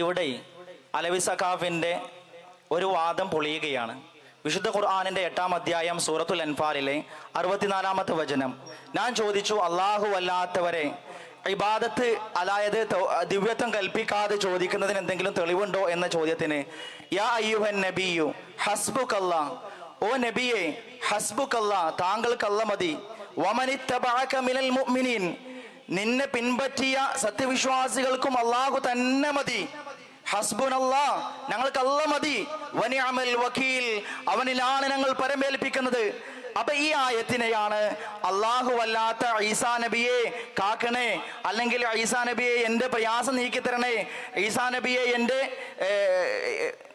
ഇവിടെ അലവി സഖാഫിന്റെ ഒരു വാദം പൊളിയുകയാണ്. വിശുദ്ധ ഖുർആാനിന്റെ എട്ടാം അധ്യായം സൂറത്തുൽ അൻഫാലിലെ അറുപത്തിനാലാമത്തെ വചനം. ഞാൻ ചോദിച്ചു അള്ളാഹു അല്ലാത്തവരെ ഇബാദത്ത് അതായത് ദിവ്യത്വം കൽപ്പിക്കാതെ ചോദിക്കുന്നതിന് എന്തെങ്കിലും തെളിവുണ്ടോ? എന്ന ചോദ്യത്തിന് യാ അയ്യുഹൻ നബിയു ഹസ്ബുക്കല്ല ഓ നബിയെ ഹസ്ബുക്കല്ല താങ്കൾക്കല്ല മതി. വമനിത്തബഅക മിനൽ മുഅ്മിനീൻ നിന്നെ പിൻപറ്റിയ സത്യവിശ്വാസികൾക്കും അള്ളാഹു തന്നെ മതി. ഹസ്ബുനല്ലാ ഞങ്ങൾക്ക് അല്ല മതി. വനിഅമൽ വക്കീൽ അവനിലാണ് ഞങ്ങൾ പരമേൽപ്പിക്കുന്നത്. അപ്പൊ ഈ ആയത്തിനെയാണ് അള്ളാഹു അല്ലാത്ത ഈസാ നബിയെ കാക്കണേ അല്ലെങ്കിൽ ഈസാ നബിയെ എന്റെ പ്രയാസം നീക്കി തരണേ ഈസാ നബിയെ എന്റെ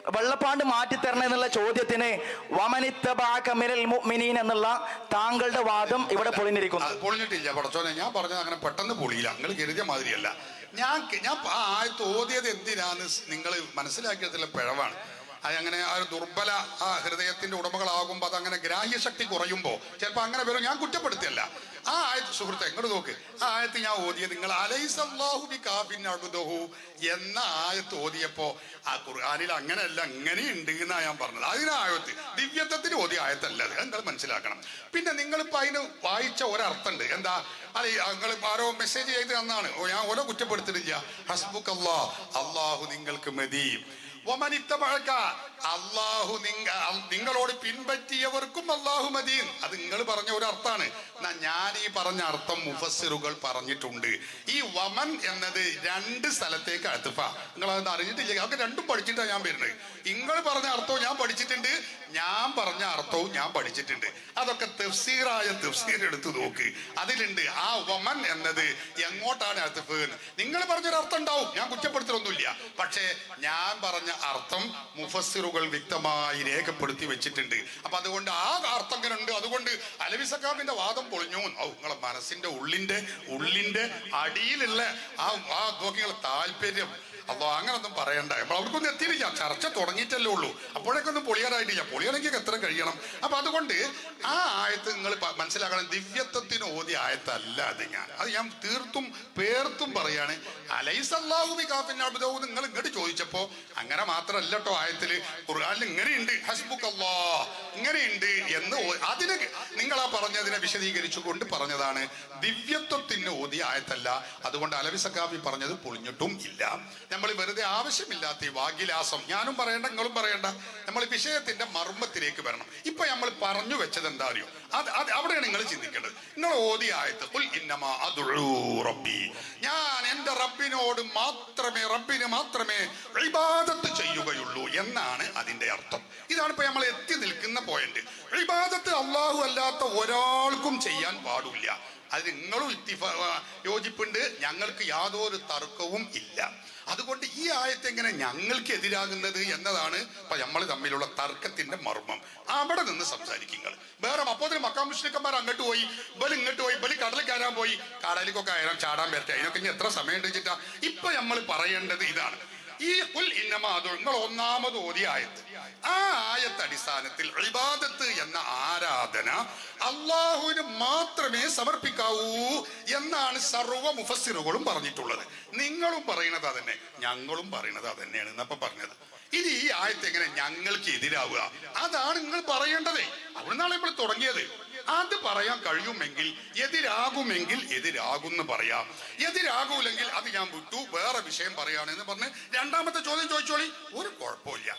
വെള്ളപ്പാണ്ട് മാറ്റിത്തരണം എന്നുള്ള ചോദ്യത്തിന് വമനിത്തബഅക മിനൽ മുഅ്മിനീൻ എന്നുള്ള താങ്കളുടെ വാദം ഇവിടെ പൊളിഞ്ഞിരിക്കുന്നു. പൊളിഞ്ഞിട്ടില്ല. പടച്ചോനെ ഞാൻ പറഞ്ഞത് അങ്ങനെ പെട്ടെന്ന് പൊളിയില്ല. നിങ്ങൾ കരുതിയ മാതിരിയല്ല. ഞാൻ ഞാൻ ആ ആയത്ത് ഓതിയത് എന്തിനാന്ന് നിങ്ങൾ മനസ്സിലാക്കിയതിലെ പിഴവാണ്. അങ്ങനെ ആ ഒരു ദുർബല ആ ഹൃദയത്തിന്റെ ഉടമകളാകുമ്പോൾ അത് അങ്ങനെ ഗ്രാഹ്യശക്തി കുറയുമ്പോൾ ചിലപ്പോൾ അങ്ങനെ വരും. ഞാൻ കുറ്റപ്പെടുത്തിയല്ല. ആ ആയത്ത് സുഹൃത്തെ ഇങ്ങോട്ട് നോക്ക്. ആ ആയത്ത് ഞാൻ ഓതിയത് നിങ്ങൾ അലൈസല്ലാഹു ബി കാഫിൻ അടുദഹു എന്ന ആയത്ത് ഓതിയപ്പോ ആ ഖുർആനിൽ അങ്ങനെയല്ല ഇങ്ങനെയുണ്ട് എന്നാ ഞാൻ പറഞ്ഞത്. അതിന് ആയത്ത്. ദിവ്യത്വത്തിന് ഓതിയ ആയത്തല്ല അത്. നിങ്ങൾ മനസ്സിലാക്കണം. പിന്നെ നിങ്ങളിപ്പോ അതിന് വായിച്ച ഒരർത്ഥമുണ്ട് എന്താ? അല്ലെ നിങ്ങൾ ആരോ മെസ്സേജ് ചെയ്ത് തന്നാണ്. ഞാൻ ഓരോ കുറ്റപ്പെടുത്തിട്ടില്ല ഹസ്ബുക്ക് അള്ളാഹ് അള്ളാഹു നിങ്ങൾക്ക് മതി. ومن اتبعك അള്ളാഹു നിങ്ങ നിങ്ങളോട് പിൻപറ്റിയവർക്കും അള്ളാഹു മദീൻ അത് നിങ്ങൾ പറഞ്ഞ ഒരു അർത്ഥാണ് എന്നാ ഞാൻ ഈ പറഞ്ഞ അർത്ഥം മുഫസ്സിറുകൾ പറഞ്ഞിട്ടുണ്ട്. ഈ വമൻ എന്നത് രണ്ട് സ്ഥലത്തേക്ക് അടുത്തഫ നിങ്ങൾ അതൊന്നും അറിഞ്ഞിട്ടില്ല? അതൊക്കെ രണ്ടും പഠിച്ചിട്ടാണ് ഞാൻ വരുന്നത്. നിങ്ങൾ പറഞ്ഞ അർത്ഥവും ഞാൻ പഠിച്ചിട്ടുണ്ട്. ഞാൻ പറഞ്ഞ അർത്ഥവും ഞാൻ പഠിച്ചിട്ടുണ്ട്. അതൊക്കെ തെഫ്സീറായ തെഫ്സീർ എടുത്ത് നോക്ക്. അതിലുണ്ട് ആ വമൻ എന്നത് എങ്ങോട്ടാണ് അടുത്തഫ് എന്ന് നിങ്ങൾ പറഞ്ഞൊരു അർത്ഥം ഉണ്ടാവും. ഞാൻ കുറ്റപ്പെടുത്തലൊന്നുമില്ല. പക്ഷേ ഞാൻ പറഞ്ഞ അർത്ഥം മുഫസ്സിറുകൾ വ്യക്തമായി രേഖപ്പെടുത്തി വെച്ചിട്ടുണ്ട്. അപ്പൊ അതുകൊണ്ട് ആ കാർത്തങ്ങനുണ്ട് അതുകൊണ്ട് അലവി സക്കാബിന്റെ വാദം പൊളിഞ്ഞു. നിങ്ങളെ മനസ്സിന്റെ ഉള്ളിന്റെ ഉള്ളിന്റെ അടിയിലുള്ള ആ ആ നോക്കിയുള്ള താല്പര്യം അപ്പൊ അങ്ങനൊന്നും പറയണ്ട. അവർക്കൊന്നും എത്തിയില്ല ചർച്ച തുടങ്ങിയിട്ടല്ലേ ഉള്ളൂ. അപ്പോഴേക്കൊന്നും പൊളിയാറായിട്ടില്ല. പൊളിയാണെങ്കിൽ എത്ര കഴിയണം? അപ്പൊ അതുകൊണ്ട് ആ ആയത്ത് നിങ്ങൾ മനസ്സിലാക്കണം. ദിവ്യത്വത്തിന് ഓതി ആയത്തല്ല അത് ഞാൻ. അത് ഞാൻ തീർത്തും പേർത്തും പറയാണ്. അലൈസല്ലാഹുബി കാഫിൻ അബ്ദഹു നിങ്ങൾ ഇങ്ങോട്ട് ചോദിച്ചപ്പോ അങ്ങനെ മാത്രമല്ല കേട്ടോ ആയത്തിൽ ഖുർആനിൽ ഇങ്ങനെയുണ്ട്. ഹസ്ബുക്ക് അല്ലാ ഇങ്ങനെയുണ്ട് എന്ന് അതിന് നിങ്ങൾ ആ പറഞ്ഞതിനെ വിശദീകരിച്ചു കൊണ്ട് പറഞ്ഞതാണ്. ദിവ്യത്വത്തിന് ഓതി ആയത്തല്ല. അതുകൊണ്ട് അലവി സക്കാബി പറഞ്ഞത് പൊളിഞ്ഞിട്ടും ഇല്ല. നമ്മൾ വെറുതെ ആവശ്യമില്ലാത്ത ഈ വാഗ്യലാസം. ഞാനും പറയണ്ട നിങ്ങളും പറയണ്ട. നമ്മൾ വിഷയത്തിന്റെ മർമ്മത്തിലേക്ക് വരണം. ഇപ്പൊ നമ്മൾ പറഞ്ഞു വെച്ചത് എന്താ അറിയോ? അത് അത് അവിടെയാണ് നിങ്ങൾ ചിന്തിക്കേണ്ടത്. നിങ്ങൾ ഓതിയായത് "ഖുൽ ഇന്നമാ അദ്ഉ റബ്ബി. ഞാൻ എന്റെ റബ്ബിനോട് മാത്രമേ റബ്ബിന് മാത്രമേ ഇബാദത്ത് ചെയ്യുകയുള്ളൂ എന്നാണ് അതിന്റെ അർത്ഥം. ഇതാണ് ഇപ്പൊ നമ്മൾ എത്തി നിൽക്കുന്ന പോയിന്റ് ഇബാദത്ത് അള്ളാഹു അല്ലാത്ത ഒരാൾക്കും ചെയ്യാൻ പാടില്ല. അത് നിങ്ങളും ഇത്തിഫ യോജിപ്പുണ്ട്. ഞങ്ങൾക്ക് യാതൊരു തർക്കവും ഇല്ല. അതുകൊണ്ട് ഈ ആയത്ത് എങ്ങനെ ഞങ്ങൾക്ക് എതിരാകുന്നത് എന്നതാണ് ഇപ്പൊ നമ്മൾ തമ്മിലുള്ള തർക്കത്തിന്റെ മർമ്മം. അവിടെ നിന്ന് സംസാരിക്കുക വേറെ അപ്പോത്തിന് മക്കാ മുസ്ലിക്കന്മാർ അങ്ങോട്ട് പോയി ബലി ഇങ്ങോട്ട് പോയി ബലി കടലിൽ കയറാൻ പോയി. കടലിക്കൊക്കെ അയറാൻ ചാടാൻ വരട്ടെ. അതിനൊക്കെ ഇനി എത്ര സമയം ഉണ്ട് വെച്ചിട്ടാ ഇപ്പൊ നമ്മൾ പറയേണ്ടത് ഇതാണ്. ഈ കുൽ ഇന്നമാതു നിങ്ങൾ ഒന്നാമത് ഓതി ആയത്ത്. ആ ആയത്ത് അടിസ്ഥാനത്തിൽ ഇബാദത്ത് എന്ന ആരാധന അള്ളാഹുവിന് മാത്രമേ സമർപ്പിക്കാവൂ എന്നാണ് സർവ മുഫസ്സിറുകളും പറഞ്ഞിട്ടുള്ളത്. നിങ്ങളും പറയുന്നത് അതന്നെ ഞങ്ങളും പറയുന്നത് അതന്നെയാണ് എന്നപ്പോ പറഞ്ഞത്. ഇനി ഈ ആയത്ത് എങ്ങനെ ഞങ്ങൾക്ക് എതിരാവുക? അതാണ് നിങ്ങൾ പറയേണ്ടതേ. അവിടുന്നാണ് നമ്മൾ തുടങ്ങിയത്. അത് പറയാൻ കഴിയുമെങ്കിൽ എതിരാകുമെങ്കിൽ എതിരാകുമെന്ന് പറയാം. എതിരാകൂലെങ്കിൽ അത് ഞാൻ വിട്ടു. വേറെ വിഷയം പറയാണെന്ന് പറഞ്ഞ് രണ്ടാമത്തെ ചോദ്യം ചോദിച്ചോളി. ഒരു കുഴപ്പമില്ല.